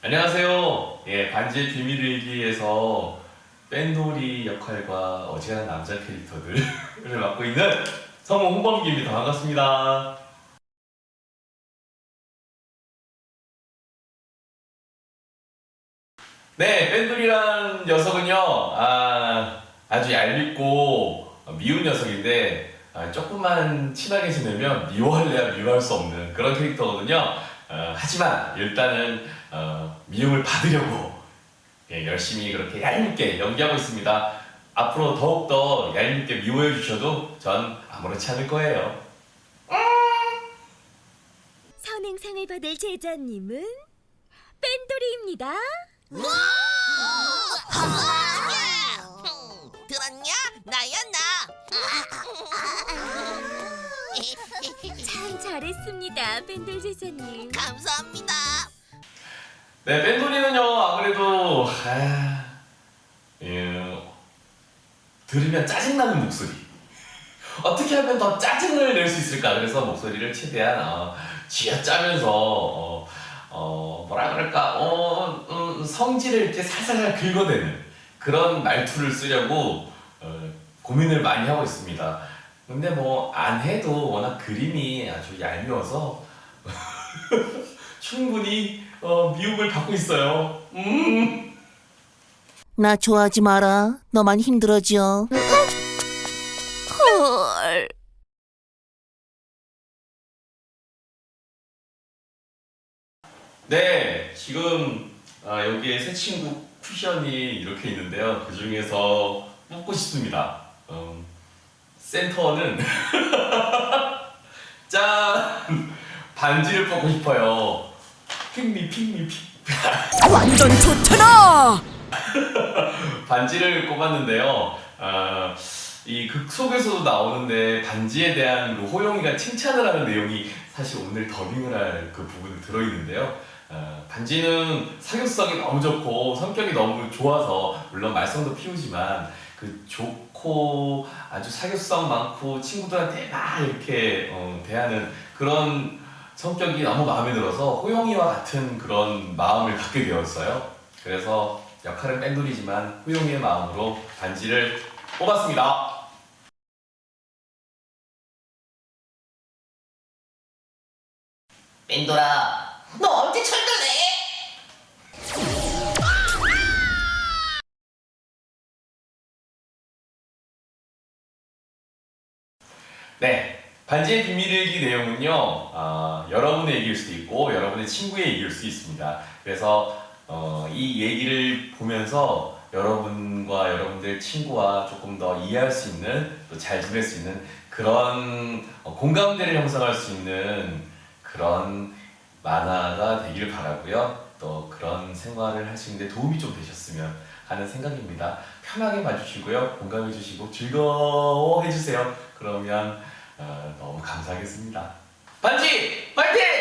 안녕하세요. 예, 반지의 비밀 일기에서 뺀돌이 역할과 어지간한 남자 캐릭터들을 맡고 있는 성우 홍범기입니다. 반갑습니다. 네, 뺀돌이란 녀석은요, 아, 아주 얄밉고 미운 녀석인데, 아, 조금만 친하게 지내면 미워할래야 미워할 수 없는 그런 캐릭터거든요. 어, 하지만 일단은 어, 미움을 받으려고 예, 열심히 그렇게 얄밉게 연기하고 있습니다. 앞으로 더욱더 얄밉게 미워해 주셔도 전 아무렇지 않을 거예요. 선행상을 받을 제자님은 뺀돌이입니다. 들었냐? 나야 나. 잘했습니다, 뺀돌 제자님. 감사합니다. 네, 뺀돌이는요, 아무래도, 아, 예, 들으면 짜증나는 목소리. 어떻게 하면 더 짜증을 낼 수 있을까? 그래서 목소리를 최대한, 어, 쥐어짜면서, 어, 어, 뭐라 그럴까, 어, 음, 성질을 이렇게 살살 긁어대는 그런 말투를 쓰려고, 어, 고민을 많이 하고 있습니다. 근데 뭐, 안 해도 워낙 그림이 아주 얄미워서, 충분히 어, 미움을 받고 있어요. 음. 나 좋아하지 마라. 너만 힘들어져. 헐. 네, 지금 아, 여기에 새 친구 쿠션이 이렇게 있는데요. 그 중에서 뽑고 싶습니다. 음, 센터는 짠 반지를 뽑고 싶어요. 핑미 핑미 핑. 완전 좋잖아. 반지를 꼽았는데요. 아, 이극 속에서도 나오는데 반지에 대한 그 호영이가 칭찬을 하는 내용이 사실 오늘 더빙을 할 그 부분이 들어있는데요. 아, 반지는 사교성이 너무 좋고 성격이 너무 좋아서 물론 말썽도 피우지만 그 좋고 아주 사교성 많고 친구들한테 막 이렇게 어, 대하는 그런 성격이 너무 마음에 들어서 호영이와 같은 그런 마음을 갖게 되었어요. 그래서 역할은 뺀돌이지만 호용이의 마음으로 반지를 뽑았습니다. 뺀돌아, 너 언제 철들래? 네, 반지의 비밀일기 내용은요, 아, 여러분의 얘기일 수도 있고 여러분의 친구의 얘기일 수 있습니다. 그래서 어, 이 얘기를 보면서 여러분과 여러분들 친구와 조금 더 이해할 수 있는 또 잘 지낼 수 있는 그런 어, 공감대를 형성할 수 있는 그런 만화가 되기를 바라고요. 또 그런 생활을 하시는데 도움이 좀 되셨으면 하는 생각입니다. 편하게 봐주시고요. 공감해 주시고 즐거워해 주세요. 그러면 어, 너무 감사하겠습니다. 반지 파이팅!